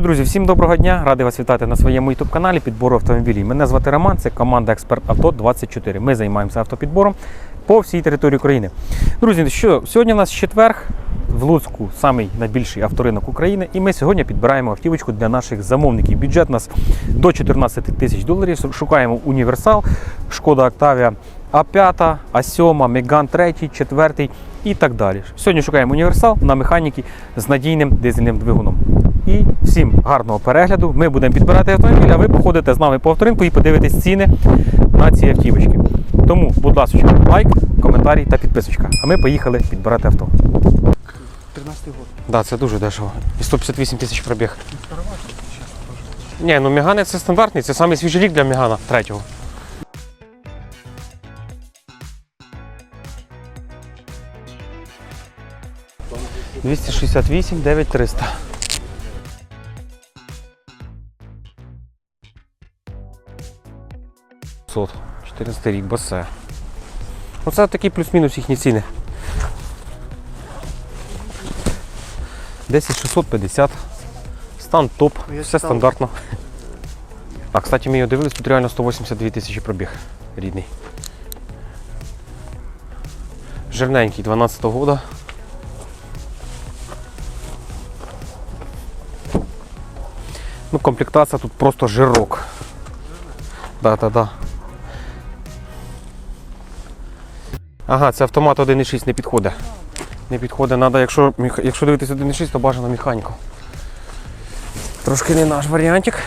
Що, друзі, всім доброго дня! Радий вас вітати на своєму youtube каналі підбору автомобілів. Мене звати Роман, це команда Експерт Авто 24. Ми займаємося автопідбором по всій території України. Друзі, що сьогодні у нас четверг в Луцьку, самий найбільший авторинок України, і ми сьогодні підбираємо автівочку для наших замовників. Бюджет у нас до 14 тисяч доларів. Шукаємо універсал, шкода Октавія А5, А7, Меган 3, 4 і так далі. Сьогодні шукаємо універсал на механіки з надійним дизельним двигуном. І всім гарного перегляду. Ми будемо підбирати автомобіль, а ви походите з нами по авторинку і подивитесь ціни на ці автівочки. Тому, будь ласка, лайк, коментарі та підписочка. А ми поїхали підбирати авто. 13 год. Да, це дуже дешево. І 158 тисяч пробіг. Ні, ну Мегани це стандартний, це самий свіжий рік для Мегана третього. Двісті шістдесят вісім, дев'ять триста. 14 рік, басе. Оце такі плюс-мінус їхні ціни. 10650. Стан топ, Ну, я все стандартно. А, кстати, ми його дивились, тут реально 182 тисячі пробіг рідний. Жирненький 12-го года. Ну, комплектація тут просто жирок. Да, Ага, це автомат 1.6 не підходить. Не підходить, надо, якщо, якщо дивитися 1.6, то бажано механіку. Трошки не наш варіантик.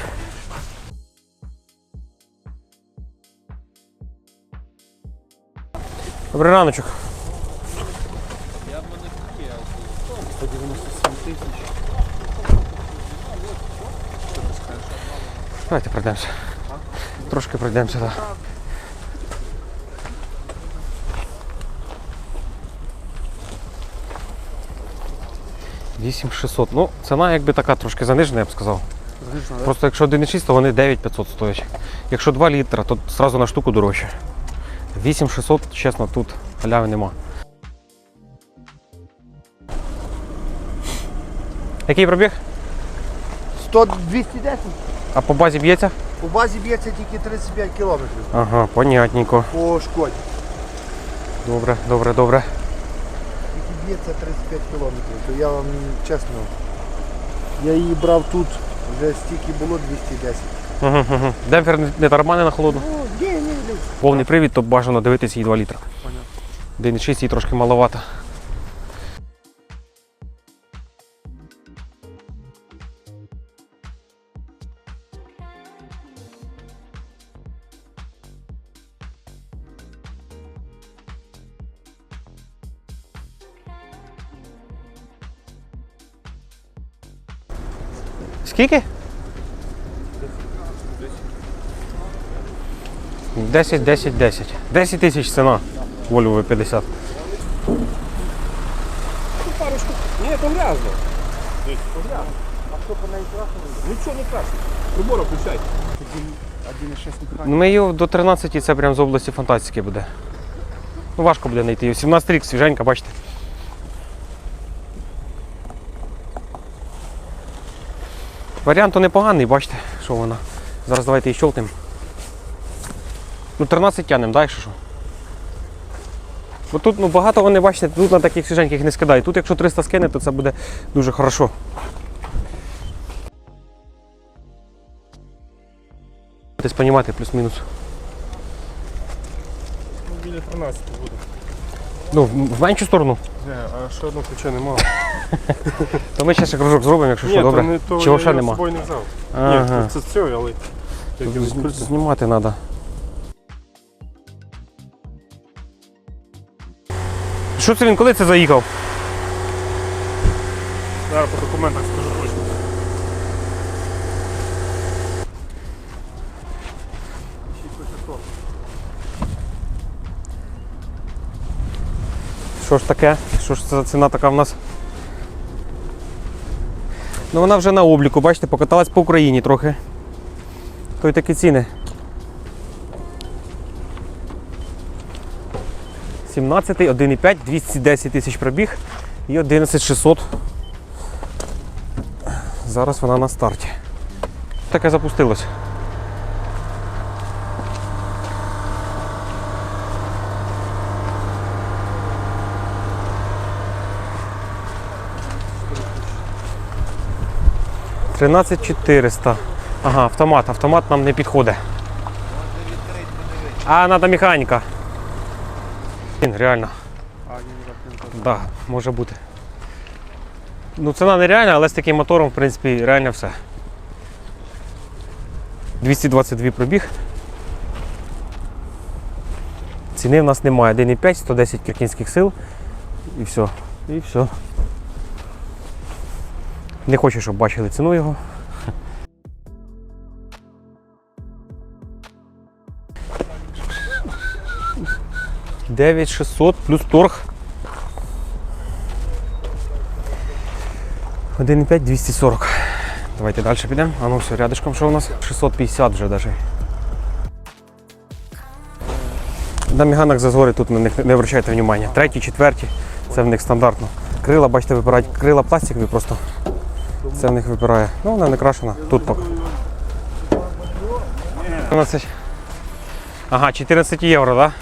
Добрий раночок. Давайте пройдемося. Трошки пройдемося, так. Вісім 600. Ну, ціна якби така трошки занижена, я б сказав. Да? Просто якщо 1,6, то вони 9500 стоять. Якщо 2 літра, то одразу на штуку дорожче. 8600, чесно, тут халяви нема. Який пробіг? 100, 210. А по базі б'ється? У базі б'ється тільки 35 кілометрів Ага, понятненько. по шкоді. Добре, добре, добре. Тільки це 35 кілометрів. То я вам чесно. Я її брав тут, вже стільки було 210. Угу, угу. Демпфер не- тармани на холодну. Ну, ні, ні, ні. Повний привід, то бажано дивитися її 2 літра. Понятно. 1,6 її трошки маловато. Скільки? 10, 10, 10. 10 тисяч ціна. Volvo V50. Ні, там грязно. Нічого не краще. Прибор включай. 1,6. Ну, ми його до 13 це прям з області фантастики буде. Ну, важко буде знайти 17 рік, свіженька, бачите. Варіант то непоганий, бачите, що вона. Зараз давайте її щолкнемо. Ну, 13 тянемо, да, якщо що. Бо тут ну, багато вони, бачите, тут на таких свіженьких не скидають. Тут якщо 300 скине, то це буде дуже хорошо. Десь понімати плюс-мінус. Ну, Біля 13 буде. Ну, в меншу сторону. А ще одного ключа нема. То ми ще кружок зробимо, якщо що, добре. то не Чого ще нема? не взяв. Ага. Ні, це з цього, але... Знімати треба. Що це він, коли це заїхав? Зараз по документах скажу точно. Що ж таке? Що ж це за ціна така в нас? Ну вона вже на обліку, бачите, покаталась по Україні трохи. То й такі ціни. 17, 1,5, 210 тисяч пробіг і 11600 Зараз вона на старті. Таке запустилось. Тринадцять чотириста. Ага, автомат. Автомат нам не підходить. А, треба механіка. Блін, Реально. Так, може бути. Ну, ціна нереальна, але з таким мотором, в принципі, реально все. 222 пробіг. Ціни в нас немає. 1,5, 110 кінських сил. І все. І все. Не хочу, щоб бачили ціну його. Дев'ять 600 плюс торг. 1,5 240. Давайте далі підемо. А ну все, рядышком що у нас? 650 вже навіть. На міганах зазори тут на них не вращайте внимання. Треті, четверті, це в них стандартно. Крила, бачите, випирають. Крила пластикові просто. Це в них випирає. Ну, вона не крашена. Тут поки. 14. Ага, 14 євро, так? Да?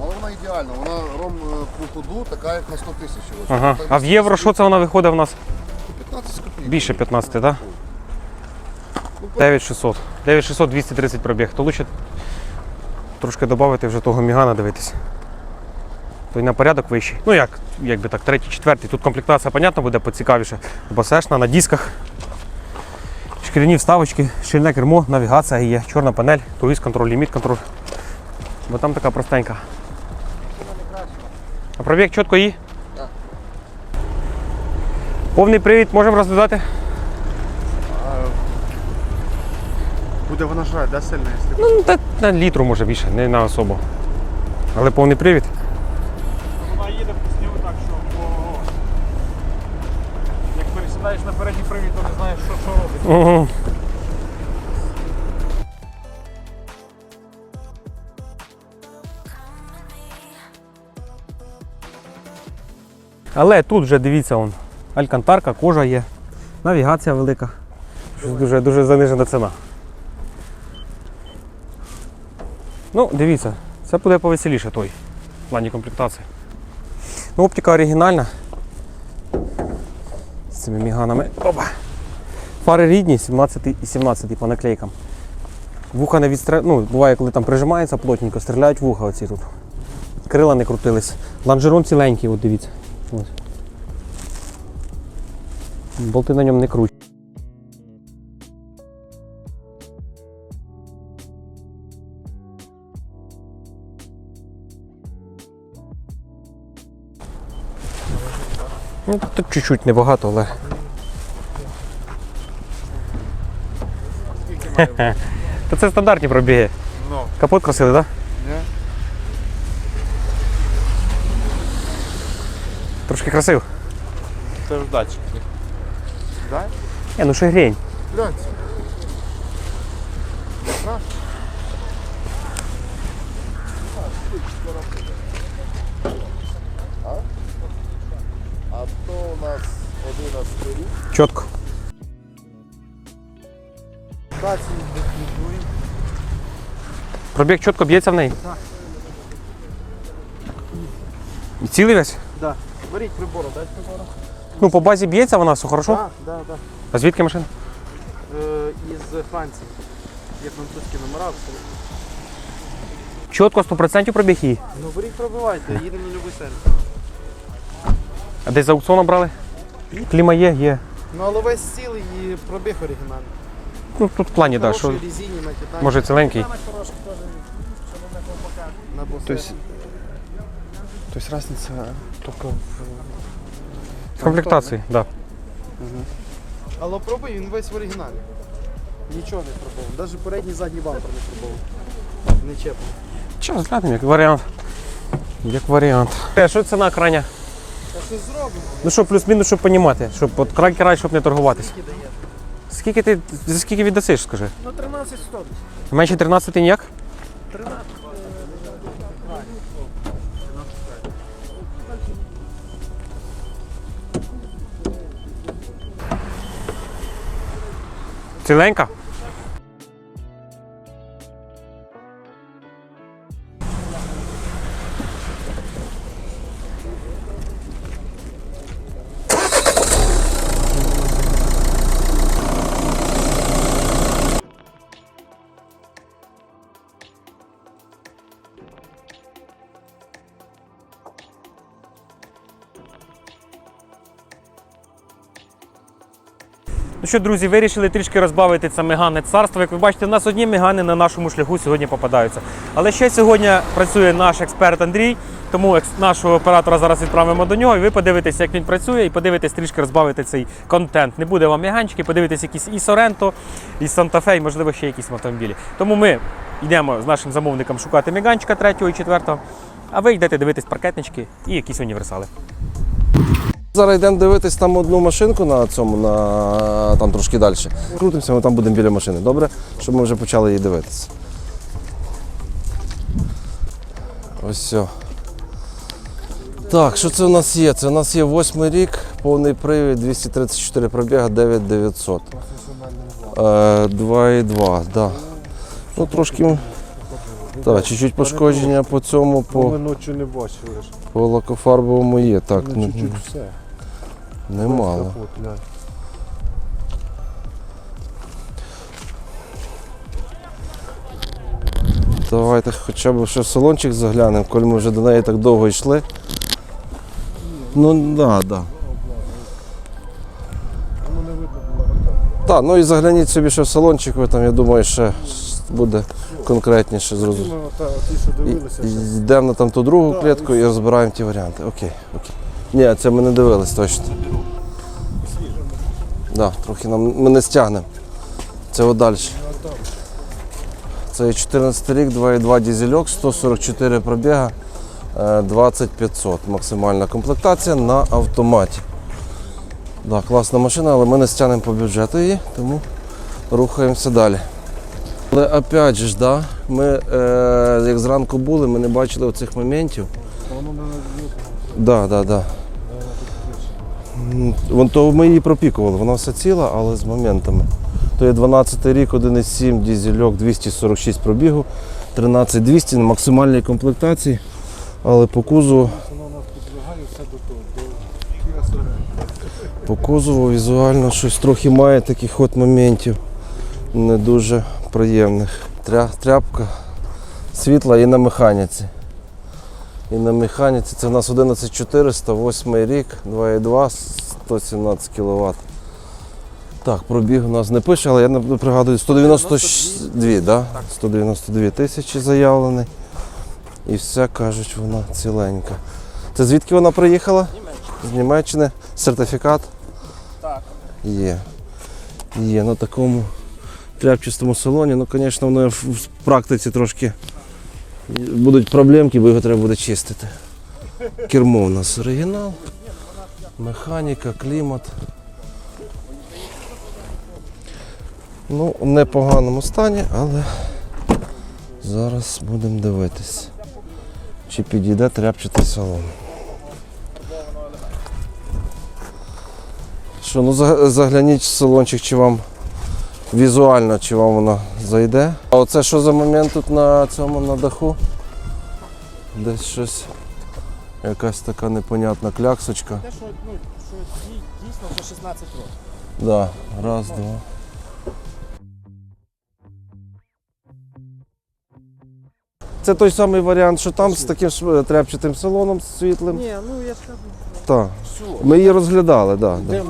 Але вона ідеальна, вона ром е, по ходу така, як на 100 тисяч. Ага. А в євро що це вона виходить в нас? 15 копійок. Більше 15, так? Да? 9600. 9600 230 пробіг. То лучше трошки додати вже того мігана дивитись. Той на порядок вищий. Ну як, якби так, третій, четвертий. Тут комплектація, понятно, буде поцікавіше. Бо сешна на дисках. Шкіряні вставочки, шкіряне кермо, навігація є, чорна панель, круїз контроль, ліміт контроль. Бо там така простенька. А пробіг чітко її? Так. Повний привід можемо розглядати? Буде вона жрати, да, сильно, якщо? Ну, та на літру може більше, не на особу. Але повний привід. Пересідаєш на передній привід, то не знаєш, що, що робить. Угу. Але тут вже дивіться, он, алькантарка, кожа є, навігація велика. Щось дуже, дуже занижена ціна. Ну, дивіться, це буде повеселіше той в плані комплектації. Ну, оптика оригінальна. Цими міганами. Опа. Фари рідні, 17 і 17 по наклейкам. Вуха не відстріляють, ну, буває, коли там прижимається плотненько, стріляють вуха оці тут. Крила не крутились. Ланжерон ціленький, от дивіться. Ось. Болти на ньому не круть. Ну, тут чуть-чуть небагато, але. Та це стандартні пробіги. No. Капот красили, так? Ні? Трошки красив. Це ж датчик. Да? Е, ну ще грень. Гляньте. А? А то у нас 11 рік. Чітко. Пробіг чітко б'ється в неї. Так. І цілий весь? Да. Беріть прибору, дайте прибору. Ну, по базі б'ється вона, все хорошо. Так, да, да. А звідки машина? Е, із Франції. Є французькі номера. абсолютно. Чітко 100% пробіг її. Ну беріть пробивайте, їдемо на будь-який сервіс. А десь з аукціону брали? Кліма є, є. Ну але весь цілий і пробіг оригінальний. Ну тут в плані, так, що резині на титані. може ціленький. на боссе. То есть, то есть разница только в... В комплектації, так. Да. Але пробуй, він весь в оригіналі. Нічого не пробував. Навіть передній задній бампер не пробував. Не чепно. Що, глянемо, як варіант. Як варіант. Е, що ціна крайня? Ну що, плюс-мінус, щоб розуміти, щоб от край край, щоб не торгуватись. Скільки ти за скільки віддасиш, скажи? Ну 13 100. Менше 13 ніяк? 13. Ціленька? Ну що, друзі, вирішили трішки розбавити це мегане царство. Як ви бачите, у нас одні мегани на нашому шляху сьогодні попадаються. Але ще сьогодні працює наш експерт Андрій, тому нашого оператора зараз відправимо до нього, і ви подивитесь, як він працює, і подивитесь трішки розбавити цей контент. Не буде вам меганчики, подивитесь якісь і Соренто, і Санта-Фе, і можливо ще якісь автомобілі. Тому ми йдемо з нашим замовником шукати меганчика третього і четвертого, а ви йдете дивитись паркетнички і якісь універсали. Зараз йдемо дивитись там одну машинку на цьому, на там трошки далі. Крутимося, ми там будемо біля машини. Добре? Щоб ми вже почали її дивитися. Ось все. Так, що це у нас є? Це у нас є восьмий рік, повний привід, 234 пробіга, 9900. Е, 2,2, да. Ну трошки. Так, чуть-чуть пошкодження по цьому, Ми по, ночі не бачили по лакофарбовому є. Так, ну, чуть-чуть все. Немало. Капот, глянь. Давайте хоча б ще в салончик заглянемо, коли ми вже до неї так довго йшли. Ну, да. Да. Так, ну і загляніть собі ще в салончик, ви там, я думаю, ще буде конкретніше зрозуміло. Ще. Йдемо на там ту другу клітку і розбираємо ті варіанти. Окей, окей. Ні, це ми не дивились точно. Да, трохи нам ми не стягнемо. Це далі. Це 14 рік, 2,2 дізельок, 144 пробіга, е, 20500. Максимальна комплектація на автоматі. Да, класна машина, але ми не стягнемо по бюджету її, тому рухаємося далі. Але опять же, да, ми е, як зранку були, ми не бачили оцих моментів. Да, да, да. М, Вон то ми її пропікували, вона все ціла, але з моментами. То є 12 рік, 1,7 дізельок, 246 пробігу, 13200 на максимальній комплектації, але по кузову, по кузову візуально щось трохи має таких от моментів не дуже приємних. Тря, тряпка світла і на механіці. І на механіці це у нас 11400, 8 рік, 2,2, 117 кВт. Так, пробіг у нас не пише, але я не пригадую 192, да? 192 тисячі заявлений. І все кажуть, вона ціленька. Це звідки вона приїхала? З Німеччини. Сертифікат? Так. Є. Є на такому тряпчастому салоні. Ну, звісно, воно в в практиці трошки будуть проблемки, бо його треба буде чистити. Кермо у нас оригінал, механіка, клімат. Ну, в непоганому стані, але зараз будемо дивитись, чи підійде тряпчатий салон. Що, ну загляніть в салончик, чи вам візуально, чи вам воно зайде. А оце що за момент тут на цьому на даху? Десь щось. Якась така непонятна кляксочка. Те, що, ну, що дійсно вже 16 років. Да, раз, два. Це той самий варіант, що там з таким ж, тряпчатим салоном світлим. Ні, ну я ж кажу, Так. Ми її розглядали, да, да.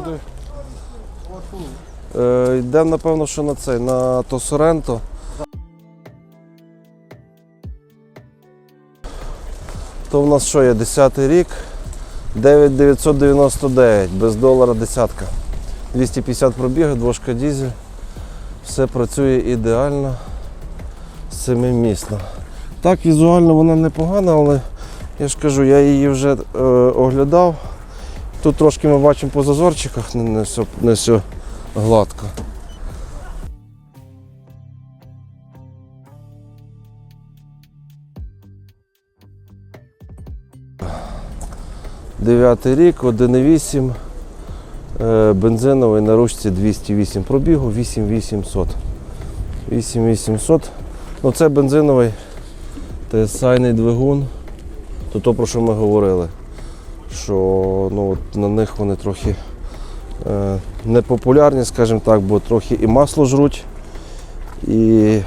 Е, йдемо, напевно, що на цей, на Тосоренто. То в нас що є? 10 рік, 9999, без долара десятка. 250 пробігів, двошка дізель. Все працює ідеально, семимісно. Так, візуально вона непогана, але я ж кажу, я її вже е, оглядав. Тут трошки ми бачимо по зазорчиках, не, не, все, не все гладко. Дев'ятий рік, 1,8, Е, Бензиновий на ручці 208 пробігу, 8800. 8800. Ну це бензиновий TSI двигун. То то, про що ми говорили. Що ну, на них вони трохи непопулярні, скажімо так, бо трохи і масло жруть, і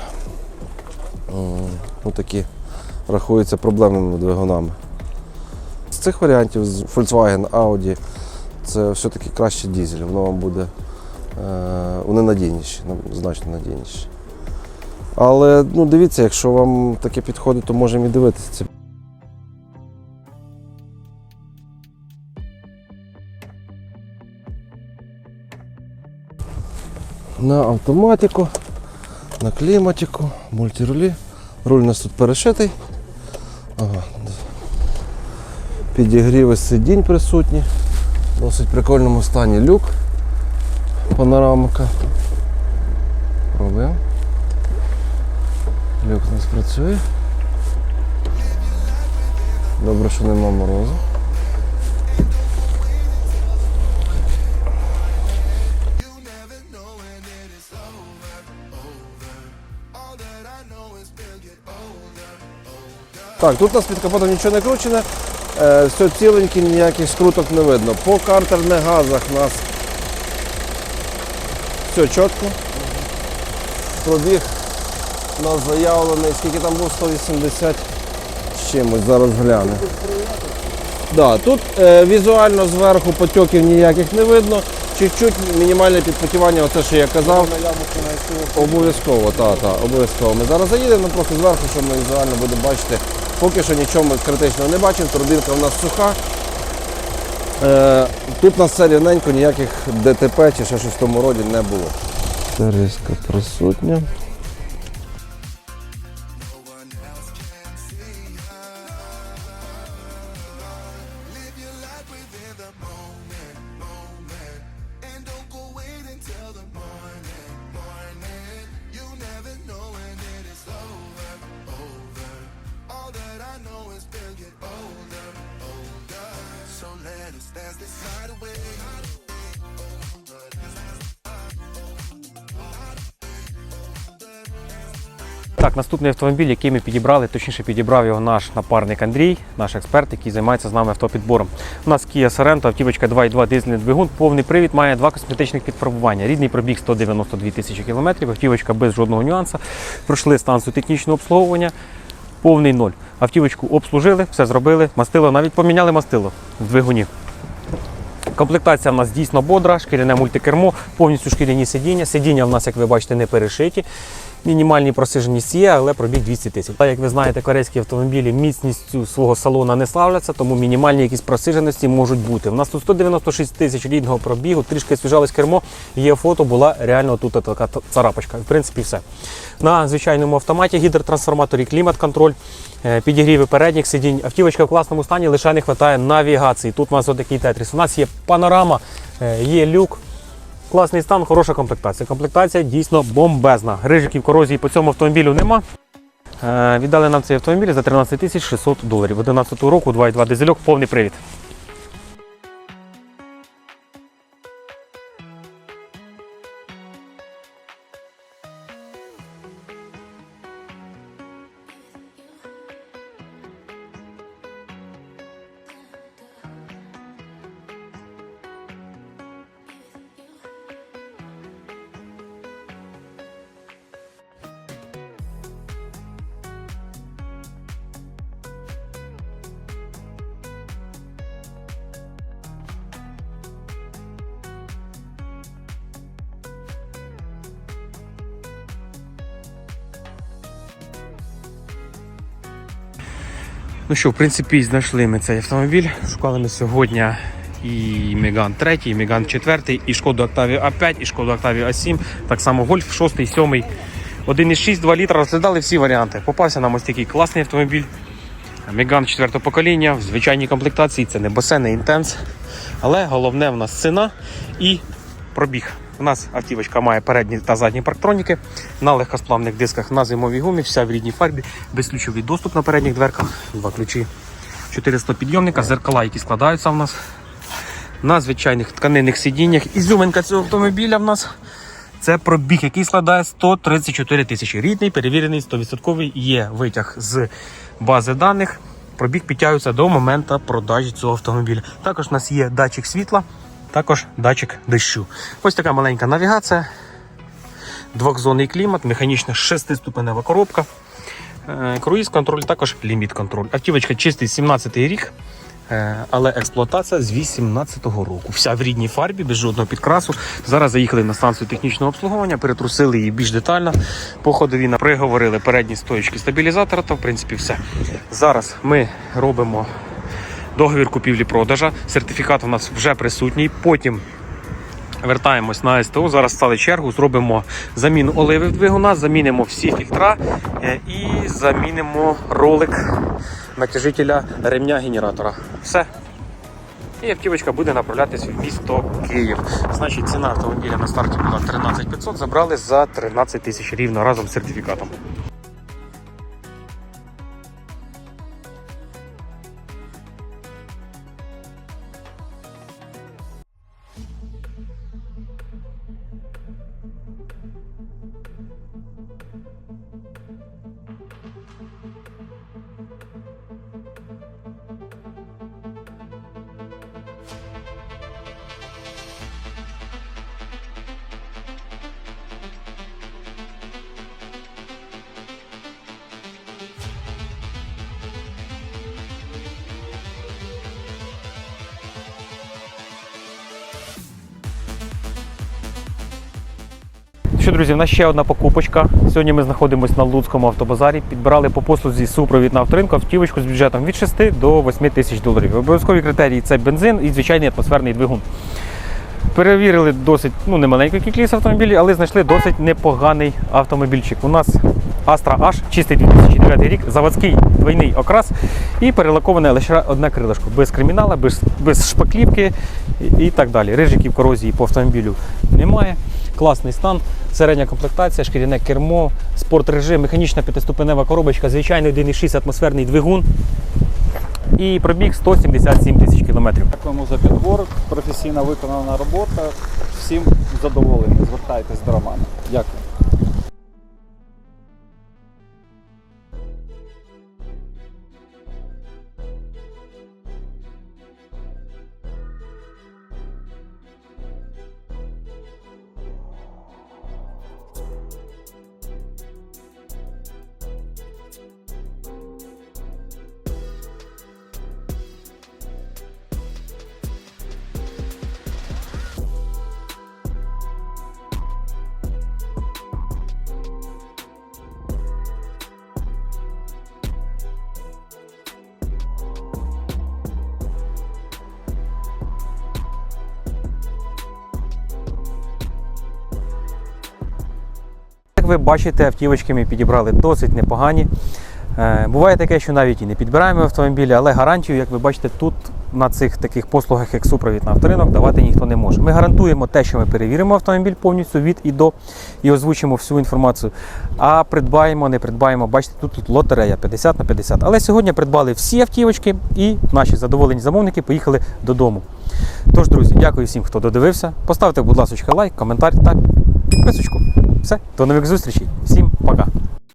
ну, такі рахуються проблемними двигунами. З цих варіантів з Volkswagen, Audi це все-таки краще дізель, воно вам буде е, вони надійніші, значно надійніші. Але ну, дивіться, якщо вам таке підходить, то можемо і дивитися. На автоматику, на кліматику, мультирулі. Руль у нас тут перешитий. Ага. Підігріви сидінь присутні. В досить прикольному стані люк. Панорамка. Пробуємо. Люк у нас працює. Добре, що нема морозу. Так, тут у нас під капотом нічого не кручене, е, все ціленьке, ніяких скруток не видно. По картерних газах у нас все чітко. Пробіг у нас заявлений, скільки там був 180 з чимось, зараз гляну. Да, тут е, візуально зверху потьоків ніяких не видно. Чуть-чуть мінімальне підпотівання, оце що я казав. Обов'язково, так, так, обов'язково. Ми зараз заїдемо просто зверху, щоб ми візуально будемо бачити. Поки що нічого ми критичного не бачимо, турбінка у нас суха. Е, тут у нас все рівненько, ніяких ДТП чи ще щось в тому роді не було. Риска присутня. Так, наступний автомобіль, який ми підібрали, точніше підібрав його наш напарник Андрій, наш експерт, який займається з нами автопідбором. У нас Kia Sorento, автівочка 2.2 дизельний двигун, повний привід, має два косметичних підфарбування. Рідний пробіг 192 тисячі кілометрів, автівочка без жодного нюансу. Пройшли станцію технічного обслуговування, повний ноль. Автівочку обслужили, все зробили, мастило, навіть поміняли мастило в двигуні. Комплектація в нас дійсно бодра, шкіряне мультикермо, повністю шкіряні сидіння. Сидіння в нас, як ви бачите, не перешиті. Мінімальні просиженість є, але пробіг 200 тисяч. Так, як ви знаєте, корейські автомобілі міцністю свого салона не славляться, тому мінімальні якісь просиженості можуть бути. У нас тут 196 тисяч рідного пробігу, трішки свіжалось кермо, є фото, була реально тут така царапочка. В принципі, все. На звичайному автоматі гідротрансформаторі, клімат-контроль, е, підігріви передніх сидінь. Автівочка в класному стані, лише не вистачає навігації. Тут у нас отакий тетріс. У нас є панорама, е, є люк. Класний стан, хороша комплектація. Комплектація дійсно бомбезна. Рижиків корозії по цьому автомобілю нема. Е, віддали нам цей автомобіль за 13 тисяч 600 доларів. 11 року 2,2 дизельок, повний привід. Ну що, в принципі, знайшли ми цей автомобіль. Шукали ми сьогодні і Megane 3, і Megane 4, і Шкоду Octavia A5, і Шкоду Octavia A7, так само Golf 6, 7, 1,6, 2 літра. Розглядали всі варіанти. Попався нам ось такий класний автомобіль. Megane 4 покоління в звичайній комплектації. Це не босе, не інтенс. Але головне в нас ціна і пробіг. У нас автівочка має передні та задні парктроніки на легкосплавних дисках на зимовій гумі, вся в рідній фарбі, безключовий доступ на передніх дверках, два ключі, 400 підйомника, зеркала, які складаються в нас. на звичайних тканинних сидіннях. Ізюминка цього автомобіля в нас це пробіг, який складає 134 тисячі. Рідний, перевірений, 100% є витяг з бази даних. Пробіг підтягується до моменту продажі цього автомобіля. Також у нас є датчик світла, також датчик дощу. Ось така маленька навігація, двохзонний клімат, механічна шестиступенева коробка. Е, Круїз контроль, також ліміт контроль. Автівочка чистий 17 й рік, е, але експлуатація з 18-го року. Вся в рідній фарбі, без жодного підкрасу. Зараз заїхали на станцію технічного обслуговування, перетрусили її більш детально. По ходові приговорили передні стоїчки стабілізатора, та в принципі все. Зараз ми робимо договір купівлі-продажа. Сертифікат у нас вже присутній. Потім Вертаємось на СТО. Зараз стали чергу, зробимо заміну оливи в двигуна, замінимо всі фільтра е, і замінимо ролик натяжителя ремня генератора. Все. І автівочка буде направлятися в місто Київ. Значить, ціна автомобіля на старті була 13 500, забрали за 13 тисяч рівно разом з сертифікатом. Що, друзі, в нас ще одна покупочка. Сьогодні ми знаходимося на Луцькому автобазарі. Підбирали по послузі супровід на авторинку автівочку з бюджетом від 6 до 8 тисяч доларів. Обов'язкові критерії це бензин і звичайний атмосферний двигун. Перевірили досить ну, немаленьку кількість автомобілів, але знайшли досить непоганий автомобільчик. У нас Astra H, чистий 2009 рік, заводський двойний окрас і перелаковане лише одне крилишко, без кримінала, без, без шпаклівки і, так далі. Рижиків корозії по автомобілю немає. Класний стан, середня комплектація, шкіряне кермо, спортрежим, механічна п'ятиступенева коробочка, звичайний 1,6 атмосферний двигун і пробіг 177 тисяч кілометрів. Дякуємо за підбор. Професійно виконана робота. Всім задоволені. Звертайтесь до Романа. Дякую. Як ви бачите, автівочки ми підібрали досить непогані. Е, Буває таке, що навіть і не підбираємо автомобілі, але гарантію, як ви бачите, тут на цих таких послугах, як супровід на авторинок, давати ніхто не може. Ми гарантуємо те, що ми перевіримо автомобіль повністю від і до і озвучимо всю інформацію. А придбаємо, не придбаємо. Бачите, тут, тут лотерея 50 на 50. Але сьогодні придбали всі автівочки і наші задоволені замовники поїхали додому. Тож, друзі, дякую всім, хто додивився. Поставте, будь ласка, лайк, коментар та підписочку. Все, до нових зустрічей. Всім пока.